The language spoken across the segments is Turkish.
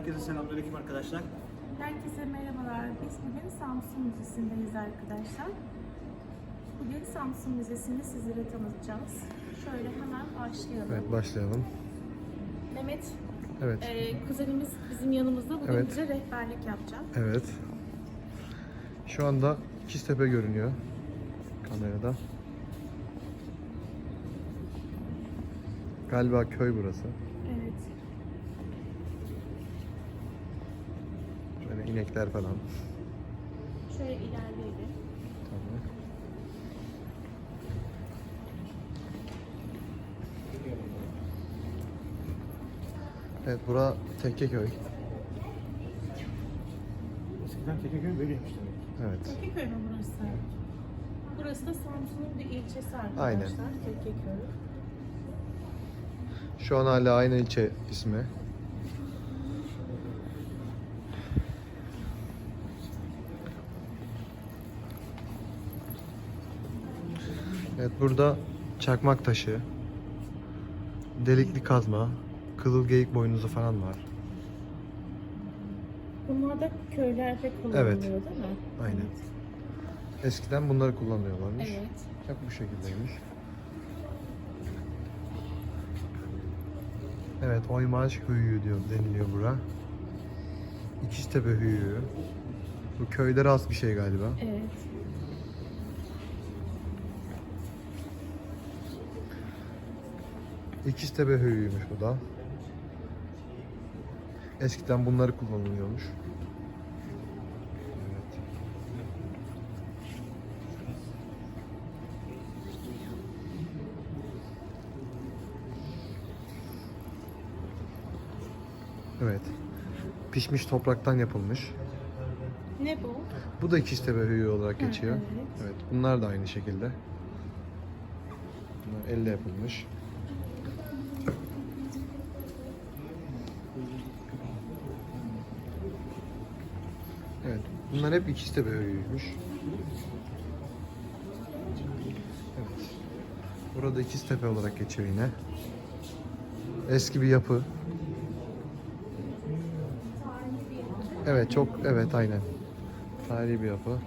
Herkese selamünaleyküm arkadaşlar. Herkese merhabalar. Biz bugün Samsun Müzesi'ndeyiz arkadaşlar. Bugün Samsun Müzesi'ni sizlere tanıtacağız. Şöyle hemen başlayalım. Evet başlayalım. Mehmet, Evet. e, kuzenimiz bizim yanımızda. Bugün Evet. bize rehberlik yapacak. Evet. Şu anda İkiztepe görünüyor kamerada. Galiba köy burası. Evet. Böyle inekler falan. Şöyle ilerleyelim. Tamam. Evet bura Tekkeköy. Eskiden Tekeköy böyleymiş demek. Evet. Tekkeköy mü burası? Burası da Samsun'un bir ilçesi arkadaşlar. Aynen. Tekkeköy. Şu an hala aynı ilçe ismi. Evet burada çakmak taşı, delikli kazma, kızıl geyik boynuzu falan var. Bunlar da köylerde kullanılıyor Evet. değil mi? Aynen. Evet. Eskiden bunları kullanıyorlarmış. Evet. Hep bu şekildeymiş. Evet, Oymaç Hüyü diyor deniliyor bura. İkiztepe Hüyü. Bu köylere az bir şey galiba. Evet. İkiztepe Hüyü'ymüş bu da. Eskiden bunları kullanılıyormuş. Evet. Evet. Pişmiş topraktan yapılmış. Ne bu? Bu da İkiztepe Hüyü olarak geçiyor. evet. Evet. Bunlar da aynı şekilde. Bunlar elle yapılmış. Evet. Bunlar hep İkiztepe Hüyü'ymüş. Evet. Burada İkiztepe olarak geçiyor yine. Eski bir yapı. Evet çok evet aynen. Tarihi bir yapı.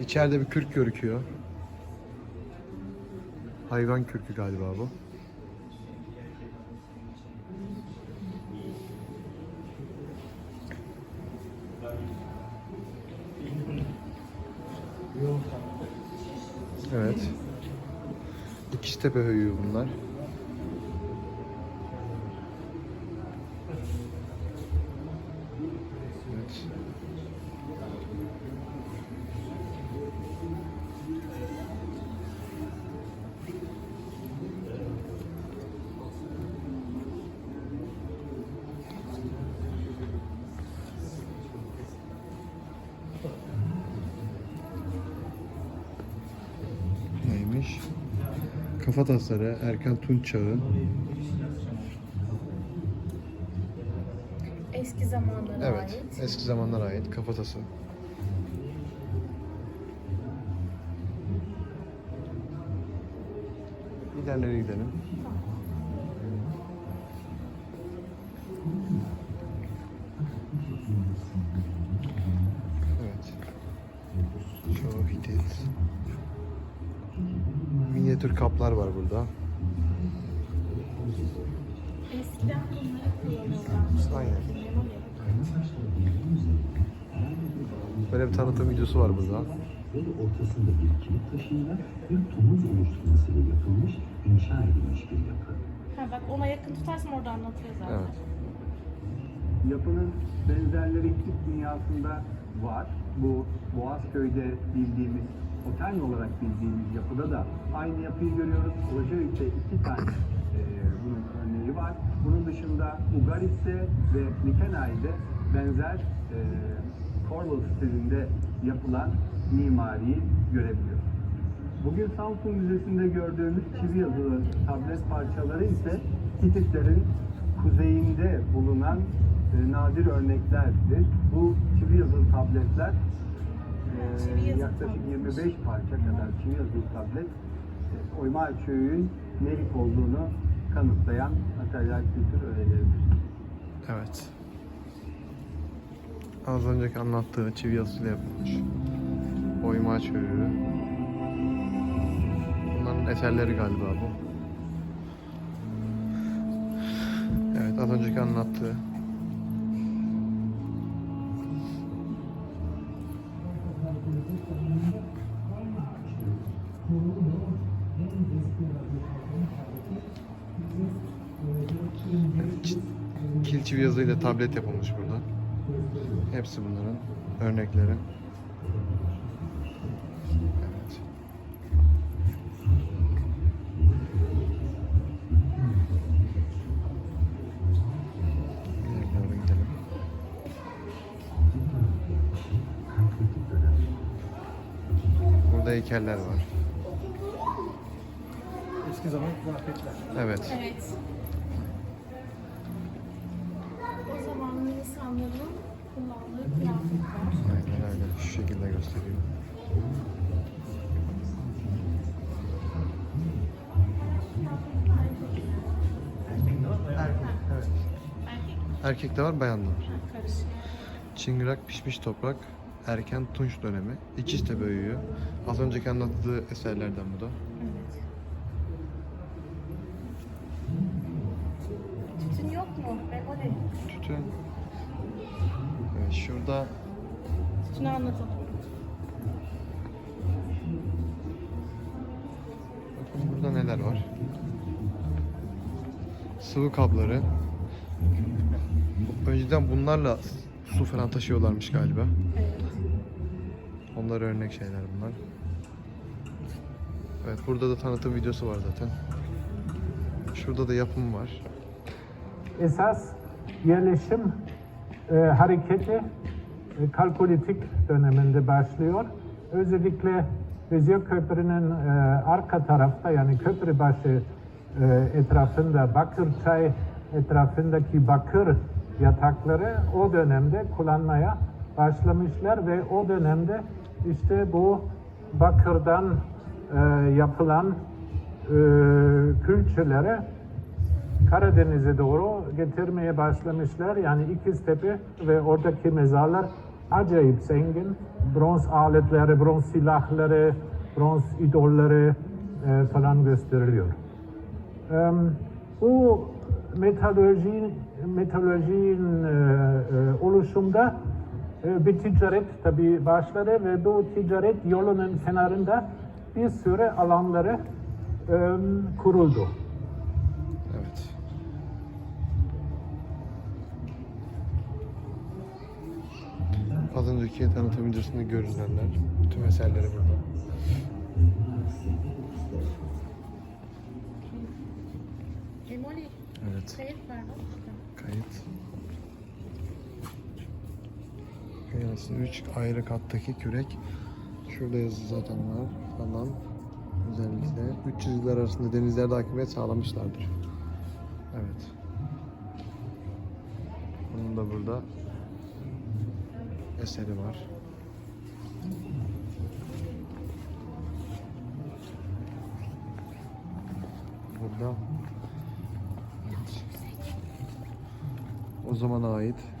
İçeride bir kürk görüküyor. Hayvan kürkü galiba bu. Evet. İkiztepe höyüğü bunlar. Kafa tasları Erkan Tunç Çağı. Eski zamanlara Evet. ait. Eski zamanlara ait kafatası. İlerlere gidelim. Minyatür kaplar var burada. Eskiden bunları kullanıyorlarmış. Aynen. Böyle bir tanıtım videosu var burada. Böyle ortasında bir kilit taşıyla bir tomuz oluşturmasıyla yapılmış, inşa edilmiş bir yapı. Ha bak ona yakın tutarsam orada anlatıyor zaten. Evet. Yapının benzerleri Türk dünyasında var. Bu Boğazköy'de bildiğimiz, otel olarak bildiğimiz yapıda da aynı yapıyı görüyoruz. Kocaeli'de iki tane e, bunun örneği var. Bunun dışında Ugaris'te ve Likenay'de benzer e, Corval stilinde yapılan mimariyi görebiliyoruz. Bugün Samsun Müzesi'nde gördüğümüz çivi yazılı tablet parçaları ise Hititlerin kuzeyinde bulunan e, nadir örneklerdir. Bu çivi yazılı tabletler e, yazılı yaklaşık tablet. 25 parça kadar çivi yazılı tablet e, Oyma Köyü'nün Nerik olduğunu kanıtlayan materyal kültür öğeleridir. Evet. Az önceki anlattığı çivi yazısıyla yapılmış. Oymaç höyüğü. Bunların eserleri galiba bu. Evet az önceki anlattığı. Yazıyla tablet yapılmış burada. Hepsi bunların örnekleri. Evet. Burada heykeller var. Eski zaman kıyafetler. Evet. Evet. O zamanın insanların kullandığı kıyafetler. Aynen öyle. Şu şekilde gösteriyor. Erkek de var, bayan da var. Çıngırak, pişmiş toprak, erken Tunç dönemi, İkiztepe Höyüğü. Az önceki anlattığı eserlerden bu da. Şurada Tütünü anlatalım. bakın burada neler var. Sıvı kapları. Önceden bunlarla su falan taşıyorlarmış galiba. Evet. Onlar örnek şeyler bunlar. Evet burada da tanıtım videosu var zaten. Şurada da yapım var. esas yerleşim e, hareketi e, Kalkolitik döneminde başlıyor. Özellikle Vezir Köprü'nün e, arka tarafta yani Köprübaşı e, etrafında Bakırçay etrafındaki bakır yatakları o dönemde kullanmaya başlamışlar ve o dönemde işte bu bakırdan e, yapılan e, külçeleri Karadeniz'e doğru getirmeye başlamışlar. Yani İkiztepe ve oradaki mezarlar acayip zengin. Bronz aletleri, bronz silahları, bronz idolleri e, falan gösteriliyor. E, bu metalurji, metalurjinin e, e, oluşumda e, bir ticaret tabii başladı ve bu ticaret yolunun kenarında bir sürü alanları e, kuruldu. Az önceki tanıtım videosunda görülenler. Tüm eserleri burada. Evet. Kayıt. Kıyası 3 ayrı kattaki kürek. Şurada yazı zaten var falan. Özellikle 3 çizgiler arasında denizlerde hakimiyet sağlamışlardır. Evet. Bunun da burada eseri var. Burada o zamana ait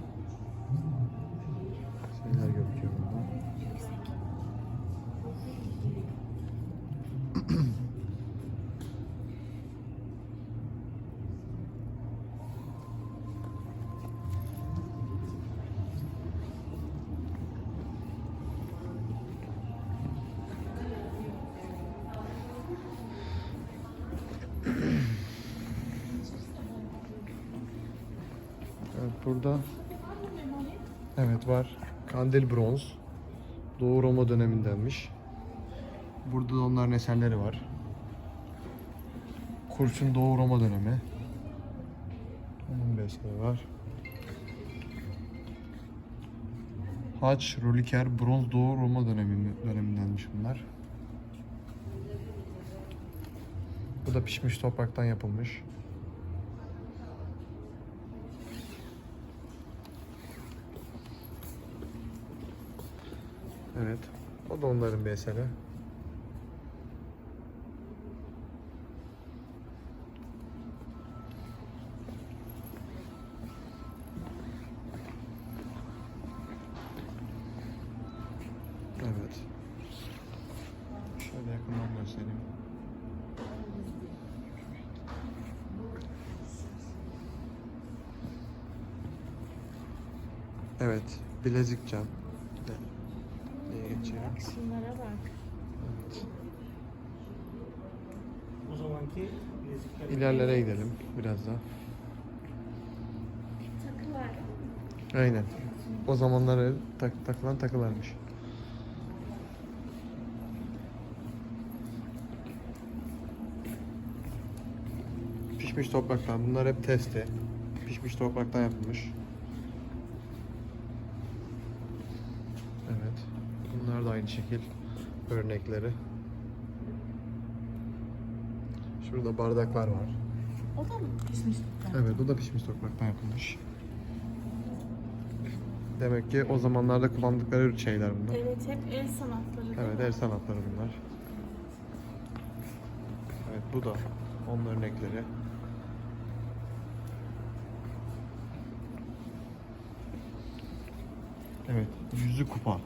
burada Evet var. Kandil bronz. Doğu Roma dönemindenmiş. Burada da onların eserleri var. Kurşun Doğu Roma dönemi. Onun bir eseri var. Haç, Roliker, Bronz Doğu Roma dönemi, dönemindenmiş bunlar. Bu da pişmiş topraktan yapılmış. Evet. O da onların bir eseri. Evet. Şöyle yakından göstereyim. Evet, bilezik cam. İlerlere gidelim biraz daha. Takılar. Aynen. O zamanlar tak, takılan takılarmış. Pişmiş topraktan. Bunlar hep testi. Pişmiş topraktan yapılmış. Evet. Bunlar da aynı şekil örnekleri. Şurada bardaklar var. O da mı pişmiş? Evet, bu da pişmiş topraktan yapılmış. Demek ki o zamanlarda kullandıkları şeyler bunlar. Evet hep el sanatları. Evet, el sanatları bunlar. Evet, bu da onun örnekleri. Evet, yüzlü kupa.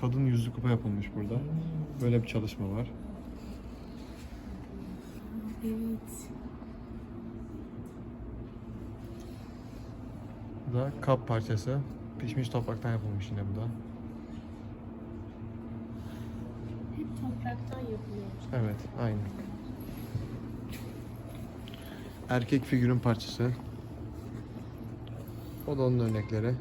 Kadın yüzlü kupa yapılmış burada. Böyle bir çalışma var. Evet. Bu da kap parçası. Pişmiş topraktan yapılmış yine bu da. Hep topraktan yapılıyor. Evet, aynı. Erkek figürün parçası. O da onun örnekleri.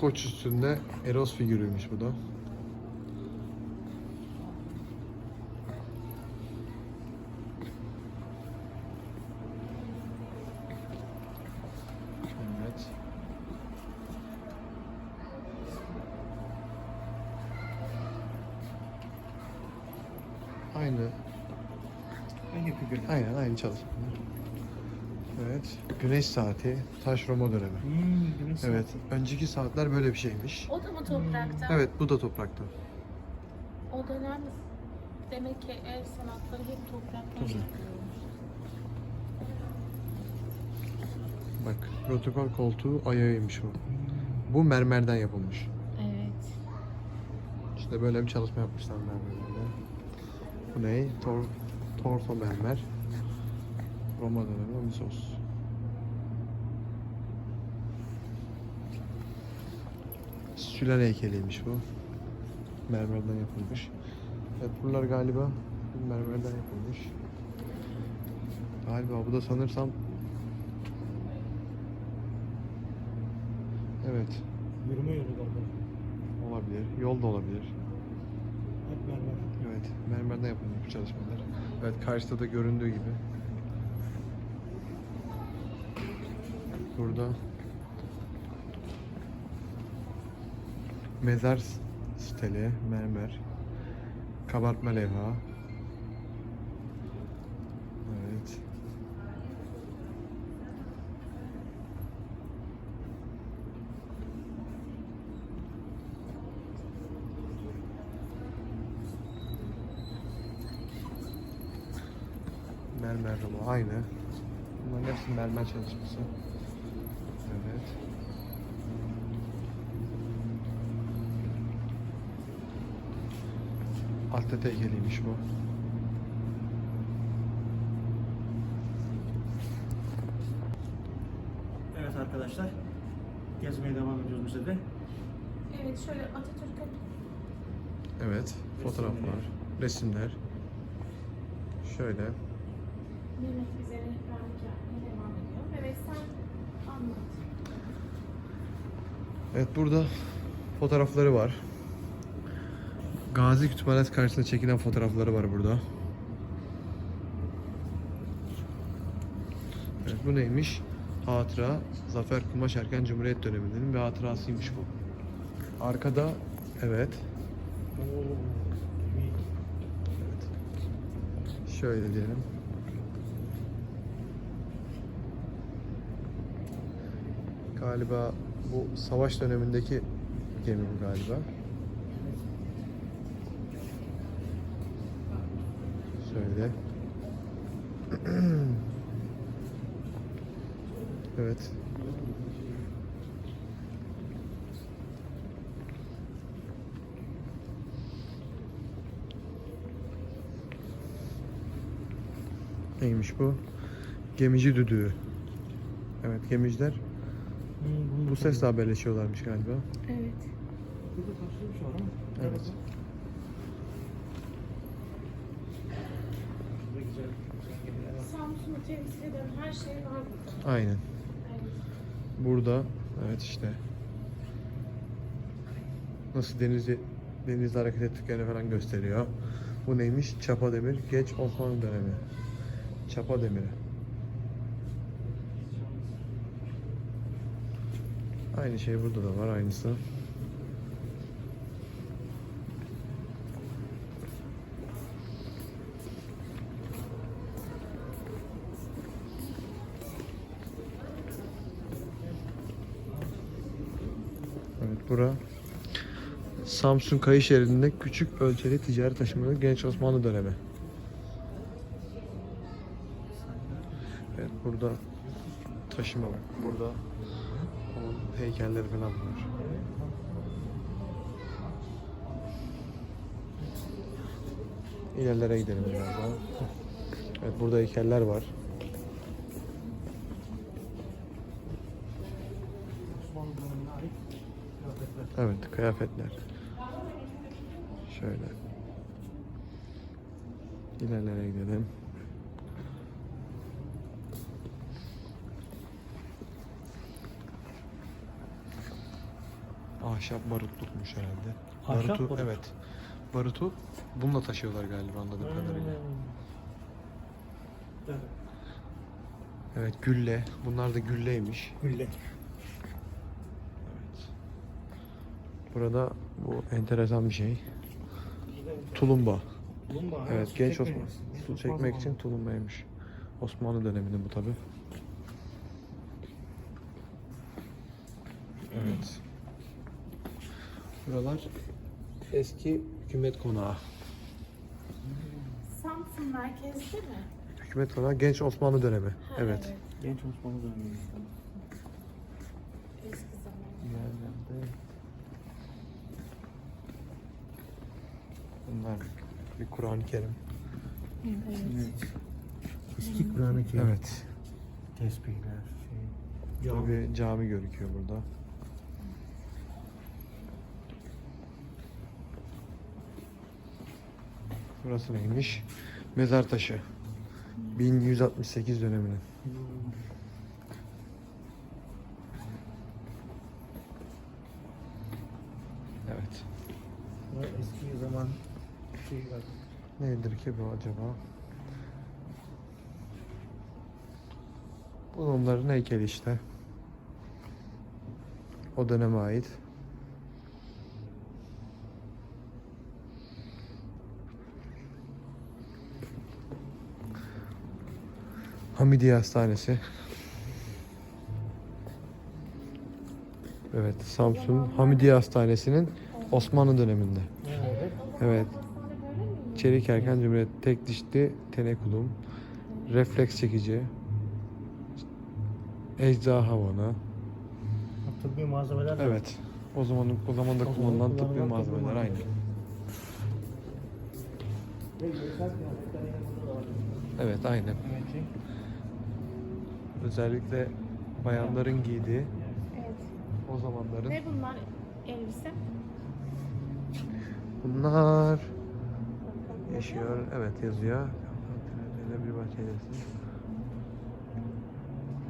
Koç üstünde Eros figürüymüş bu da. Evet. Aynı Hangi figürler? Aynen aynı çalışmalar. Evet. Güneş saati, taş Roma dönemi. Hmm, güneş Evet. saati. Önceki saatler böyle bir şeymiş. O da mı topraktan? Evet, bu da topraktan. O dönem demek ki el sanatları hep topraktan Tabii. Bak, protokol koltuğu ayağıymış bu. Bu mermerden yapılmış. Evet. İşte böyle bir çalışma yapmışlar mermerlerle. Bu ne? Tor, torto mermer. Roma dönemi Amisos. Sülen heykeliymiş bu. Mermerden yapılmış. Evet buralar galiba mermerden yapılmış. Galiba bu da sanırsam Evet Yürüme yolu galiba. olabilir. Yol da olabilir. Hep mermer. Evet, mermerden yapılmış bu çalışmalar. Evet, karşıda da göründüğü gibi. Burada mezar steli, mermer, kabartma levha. Evet. Mermer rolo aynı. Bunların hepsi mermer çalışması. Evet. Atlet heykeliymiş bu. Evet arkadaşlar. Gezmeye devam ediyoruz müzede. Evet şöyle Atatürk'ün Evet, fotoğraflar, resimler. Şöyle. Mehmet bize rehberlik yapmaya devam ediyor. Evet sen anlat. Evet burada fotoğrafları var. Gazi Kütüphanesi karşısında çekilen fotoğrafları var burada. Evet bu neymiş? Hatıra Zafer Kumaş Erken Cumhuriyet döneminin bir hatırasıymış bu. Arkada evet iyi. şöyle diyelim. Galiba bu savaş dönemindeki gemi bu galiba. Şöyle. evet. Neymiş bu? Gemici düdüğü. Evet gemiciler Bu sesle haberleşiyorlarmış galiba. Evet. Şey. Evet. Burada güzel, güzel gemiler var. Eden her şey var burada. Aynen. Burada evet işte nasıl denizde denizde hareket ettiklerini falan gösteriyor. Bu neymiş? Çapa demir. Geç Osmanlı dönemi. Çapa demiri. Aynı şey burada da var aynısı. Evet bura Samsun Kayı şeridinde küçük ölçeli ticari taşımacılık genç Osmanlı dönemi. Evet burada taşıma var. Burada onun heykelleri falan var. İlerlere gidelim biraz daha. Evet burada heykeller var. Evet kıyafetler. Şöyle. İlerlere gidelim. Ahşap barutlukmuş herhalde. Ahşap Barutu, barut. evet. Barutu bununla taşıyorlar galiba anladığım kadarıyla. Evet. Evet gülle. Bunlar da gülleymiş. Gülle. Evet. Burada bu enteresan bir şey. Tulumba. Lumba. ha, Evet genç çekmek. Osman. Su çekmek için tulumbaymış. Osmanlı döneminde bu tabi. Evet. Buralar eski hükümet konağı. Samsun merkezde mi? Hükümet konağı genç Osmanlı dönemi. Ha, Evet. Genç Osmanlı dönemi. Eski zaman. Yerlerde Bunlar bir Kur'an-ı Kerim. Evet. Evet. Eski Kur'an-ı Kerim. Evet. Tesbihler, şey. Burada bir cami gözüküyor burada. Burası neymiş? Mezar taşı. 1168 döneminin. Evet. Bu eski zaman şey var. Nedir ki bu acaba? Bu onların heykeli işte. O döneme ait. Hamidiye Hastanesi. Evet, Samsun Hamidiye Hastanesi'nin Osmanlı döneminde. Evet. Evet. Hastane böyle miymiş? Çelik erken cumhuriyet tek dişli tenekulum, refleks çekici, ecza havanı. Tıbbi malzemeler de. Evet. O zaman o zaman da O zaman kullanılan tıbbi malzemeler aynı. Evet aynı. Özellikle bayanların giydiği Evet. o zamanların. Ne bunlar elbise? Bunlar yaşıyor. Evet yazıyor. Bir bahçedesin.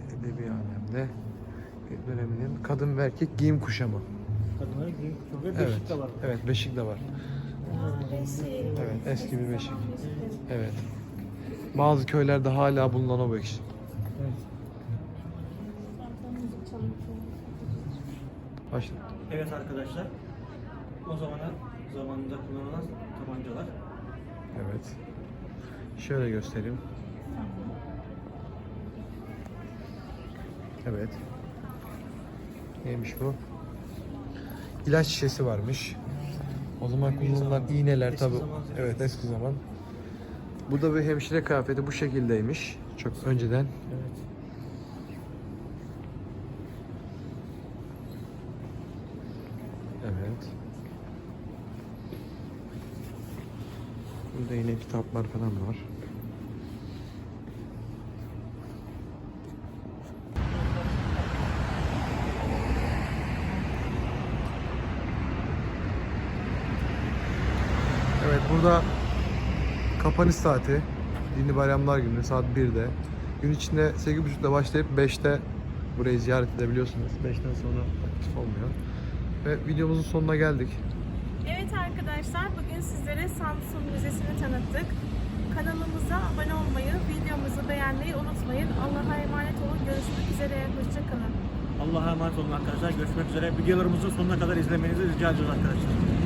Edebi alemde bir döneminin kadın ve erkek giyim kuşamı. Kadınlara giyim kuşamı ve Evet. beşik de var. Evet beşik de var. Evet, eski bir beşik. Evet. Bazı köylerde hala bulunan o beşik. Evet. Başla. Evet arkadaşlar. O zamana zamanında kullanılan tabancalar. Evet. Şöyle göstereyim. Evet. Neymiş bu? İlaç şişesi varmış. O zaman kullanılan iğneler tabi. Evet eski zaman. Bu da bir hemşire kıyafeti bu şekildeymiş. Çok önceden. kitaplar falan var. Evet burada kapanış saati Dini Bayramlar Günü saat 1'de. Gün içinde 8.30'da başlayıp 5'te burayı ziyaret edebiliyorsunuz. 5'ten sonra aktif olmuyor. Ve videomuzun sonuna geldik. Evet arkadaşlar bugün sizlere Samsun Müzesi'ni tanıttık. Kanalımıza abone olmayı, videomuzu beğenmeyi unutmayın. Allah'a emanet olun. Görüşmek üzere. Hoşçakalın. Allah'a emanet olun arkadaşlar. Görüşmek üzere. Videolarımızı sonuna kadar izlemenizi rica ediyoruz arkadaşlar.